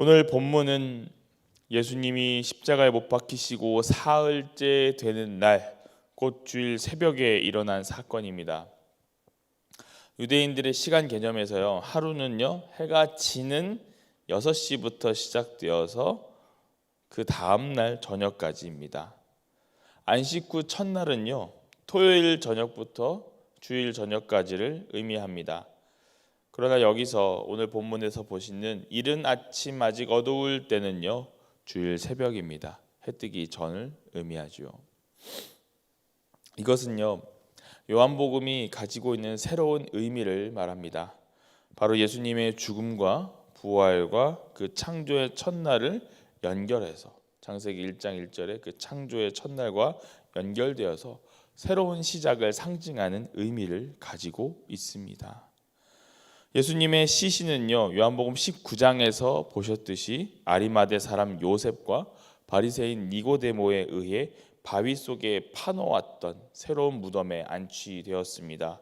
오늘 본문은 예수님이 십자가에 못 박히시고 사흘째 되는 날, 곧 주일 새벽에 일어난 사건입니다. 유대인들의 시간 개념에서요, 하루는요, 해가 지는 6시부터 시작되어서 그 다음 날 저녁까지입니다. 안식 후 첫날은요, 토요일 저녁부터 주일 저녁까지를 의미합니다. 그러나 여기서 오늘 본문에서 보시는 이른 아침 아직 어두울 때는요 주일 새벽입니다. 해 뜨기 전을 의미하죠. 이것은요 요한복음이 가지고 있는 새로운 의미를 말합니다. 바로 예수님의 죽음과 부활과 그 창조의 첫날을 연결해서 창세기 1장 1절에 그 창조의 첫날과 연결되어서 새로운 시작을 상징하는 의미를 가지고 있습니다. 예수님의 시신은요 요한복음 19장에서 보셨듯이 아리마대 사람 요셉과 바리새인 니고데모에 의해 바위 속에 파놓았던 새로운 무덤에 안치되었습니다.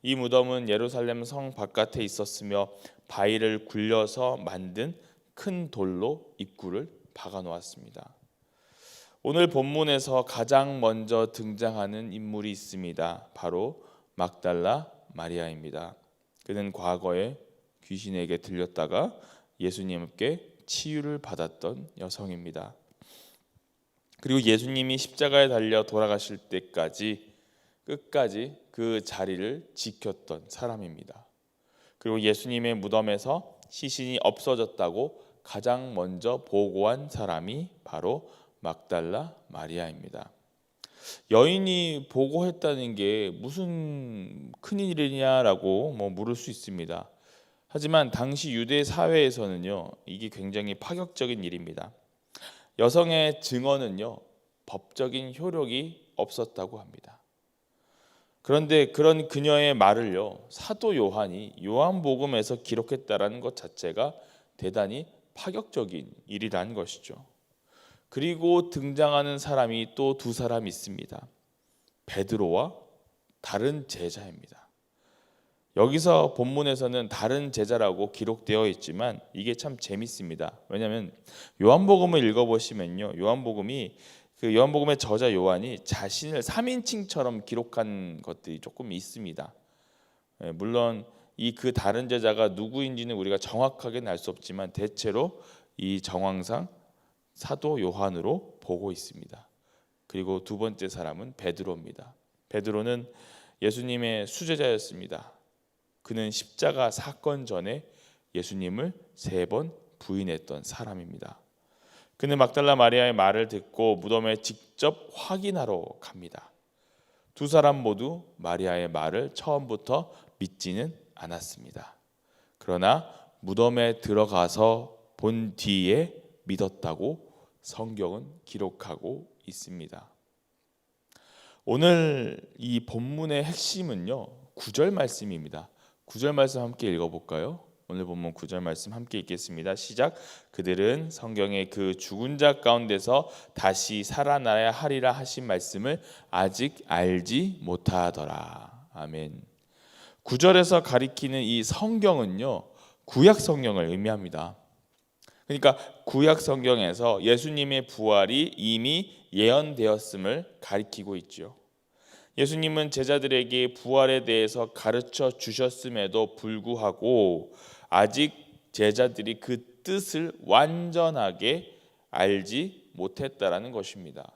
이 무덤은 예루살렘 성 바깥에 있었으며 바위를 굴려서 만든 큰 돌로 입구를 박아 놓았습니다. 오늘 본문에서 가장 먼저 등장하는 인물이 있습니다. 바로 막달라 마리아입니다. 그는 과거에 귀신에게 들렸다가 예수님께 치유를 받았던 여성입니다. 그리고 예수님이 십자가에 달려 돌아가실 때까지 끝까지 그 자리를 지켰던 사람입니다. 그리고 예수님의 무덤에서 시신이 없어졌다고 가장 먼저 보고한 사람이 바로 막달라 마리아입니다. 여인이 보고했다는 게 무슨 큰일이냐라고 뭐 물을 수 있습니다. 하지만 당시 유대 사회에서는요 이게 굉장히 파격적인 일입니다. 여성의 증언은요 법적인 효력이 없었다고 합니다. 그런데 그런 그녀의 말을요 사도 요한이 요한복음에서 기록했다라는 것 자체가 대단히 파격적인 일이라는 것이죠. 그리고 등장하는 사람이 또 두 사람 있습니다. 베드로와 다른 제자입니다. 여기서 본문에서는 다른 제자라고 기록되어 있지만 이게 참 재밌습니다. 왜냐하면 요한복음을 읽어보시면요, 요한복음이 그 요한복음의 저자 요한이 자신을 3인칭처럼 기록한 것들이 조금 있습니다. 예, 물론 이 그 다른 제자가 누구인지는 우리가 정확하게는 알 수 없지만 대체로 이 정황상 사도 요한으로 보고 있습니다. 그리고 두 번째 사람은 베드로입니다. 베드로는 예수님의 수제자였습니다. 그는 십자가 사건 전에 예수님을 세 번 부인했던 사람입니다. 그는 막달라 마리아의 말을 듣고 무덤에 직접 확인하러 갑니다. 두 사람 모두 마리아의 말을 처음부터 믿지는 않았습니다. 그러나 무덤에 들어가서 본 뒤에 믿었다고 성경은 기록하고 있습니다. 오늘 이 본문의 핵심은요. 9절 말씀입니다. 9절 말씀 함께 읽어 볼까요? 오늘 본문 9절 말씀 함께 읽겠습니다. 시작. 그들은 성경의 그 죽은 자 가운데서 다시 살아나야 하리라 하신 말씀을 아직 알지 못하더라. 아멘. 9절에서 가리키는 이 성경은요. 구약 성경을 의미합니다. 그러니까 구약 성경에서 예수님의 부활이 이미 예언되었음을 가리키고 있죠. 예수님은 제자들에게 부활에 대해서 가르쳐 주셨음에도 불구하고 아직 제자들이 그 뜻을 완전하게 알지 못했다라는 것입니다.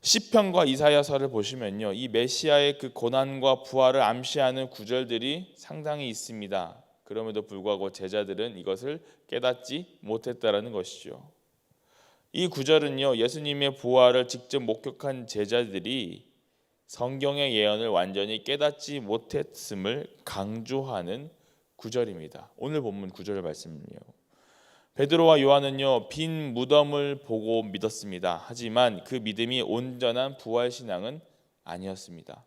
시편과 이사야서를 보시면요. 이 메시아의 그 고난과 부활을 암시하는 구절들이 상당히 있습니다. 그럼에도 불구하고 제자들은 이것을 깨닫지 못했다라는 것이죠. 이 구절은요. 예수님의 부활을 직접 목격한 제자들이 성경의 예언을 완전히 깨닫지 못했음을 강조하는 구절입니다. 오늘 본문 구절 말씀이요. 베드로와 요한은요 빈 무덤을 보고 믿었습니다. 하지만 그 믿음이 온전한 부활 신앙은 아니었습니다.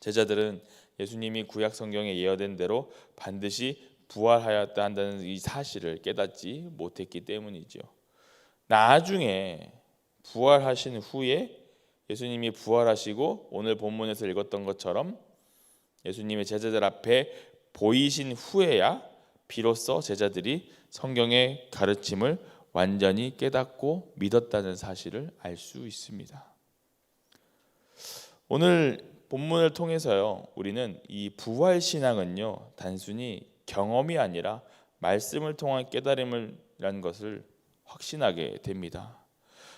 제자들은 예수님이 구약 성경에 예언된 대로 반드시 부활하였다 한다는 이 사실을 깨닫지 못했기 때문이죠. 나중에 부활하신 후에 예수님이 부활하시고 오늘 본문에서 읽었던 것처럼 예수님의 제자들 앞에 보이신 후에야 비로소 제자들이 성경의 가르침을 완전히 깨닫고 믿었다는 사실을 알 수 있습니다. 오늘 본문을 통해서요, 우리는 이 부활 신앙은요, 단순히 경험이 아니라 말씀을 통한 깨달음이라는 것을 확신하게 됩니다.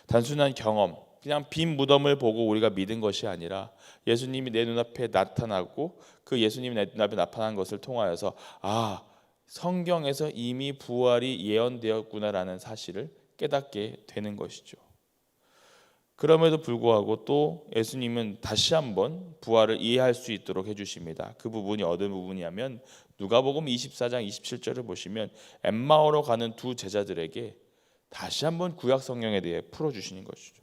단순한 경험, 그냥 빈 무덤을 보고 우리가 믿은 것이 아니라 예수님이 내 눈앞에 나타나고 그 예수님이 내 눈앞에 나타난 것을 통하여서 아 성경에서 이미 부활이 예언되었구나라는 사실을 깨닫게 되는 것이죠. 그럼에도 불구하고 또 예수님은 다시 한번 부활을 이해할 수 있도록 해주십니다. 그 부분이 어떤 부분이냐면 누가복음 24장 27절을 보시면 엠마오로 가는 두 제자들에게 다시 한번 구약 성경에 대해 풀어주시는 것이죠.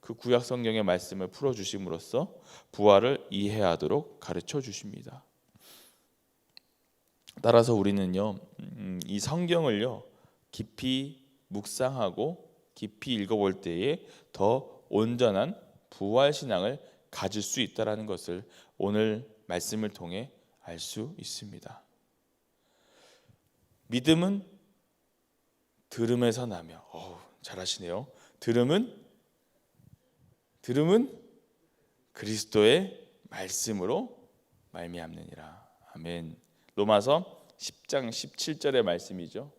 그 구약 성경의 말씀을 풀어주심으로써 부활을 이해하도록 가르쳐 주십니다. 따라서 우리는요 음, 이 성경을요 깊이 묵상하고 깊이 읽어볼 때에 더 온전한 부활 신앙을 가질 수 있다라는 것을 오늘 말씀을 통해 알 수 있습니다. 믿음은 들음에서 나며, 어우, 잘하시네요. 들음은 들음은 그리스도의 말씀으로 말미암느니라. 아멘. 로마서 10장 17절의 말씀이죠.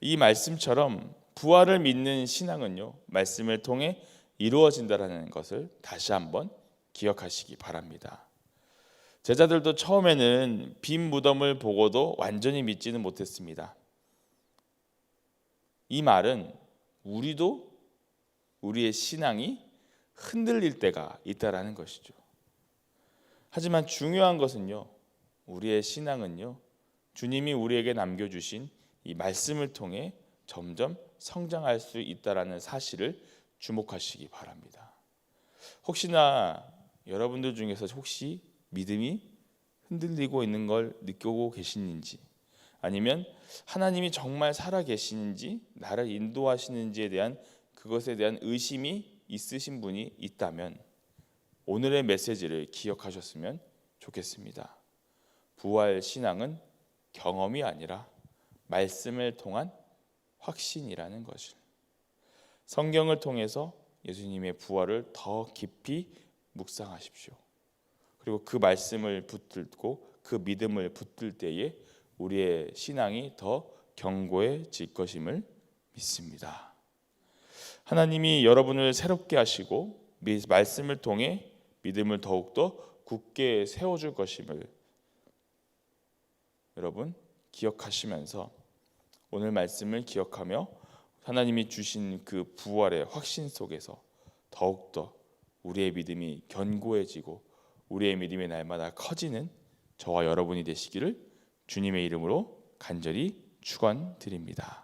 이 말씀처럼 부활을 믿는 신앙은요. 말씀을 통해 이루어진다라는 것을 다시 한번 기억하시기 바랍니다. 제자들도 처음에는 빈 무덤을 보고도 완전히 믿지는 못했습니다. 이 말은 우리도 우리의 신앙이 흔들릴 때가 있다라는 것이죠. 하지만 중요한 것은요. 우리의 신앙은요. 주님이 우리에게 남겨 주신 이 말씀을 통해 점점 성장할 수 있다라는 사실을 주목하시기 바랍니다. 혹시나 여러분들 중에서 혹시 믿음이 흔들리고 있는 걸 느끼고 계시는지 아니면 하나님이 정말 살아 계시는지 나를 인도하시는지에 대한 그것에 대한 의심이 있으신 분이 있다면 오늘의 메시지를 기억하셨으면 좋겠습니다. 부활 신앙은 경험이 아니라 말씀을 통한 확신이라는 것을 성경을 통해서 예수님의 부활을 더 깊이 묵상하십시오. 그리고 그 말씀을 붙들고 그 믿음을 붙들 때에 우리의 신앙이 더 견고해질 것임을 믿습니다. 하나님이 여러분을 새롭게 하시고 말씀을 통해 믿음을 더욱더 굳게 세워줄 것임을 여러분 기억하시면서 오늘 말씀을 기억하며 하나님이 주신 그 부활의 확신 속에서 더욱더 우리의 믿음이 견고해지고 우리의 믿음이 날마다 커지는 저와 여러분이 되시기를 주님의 이름으로 간절히 축원드립니다.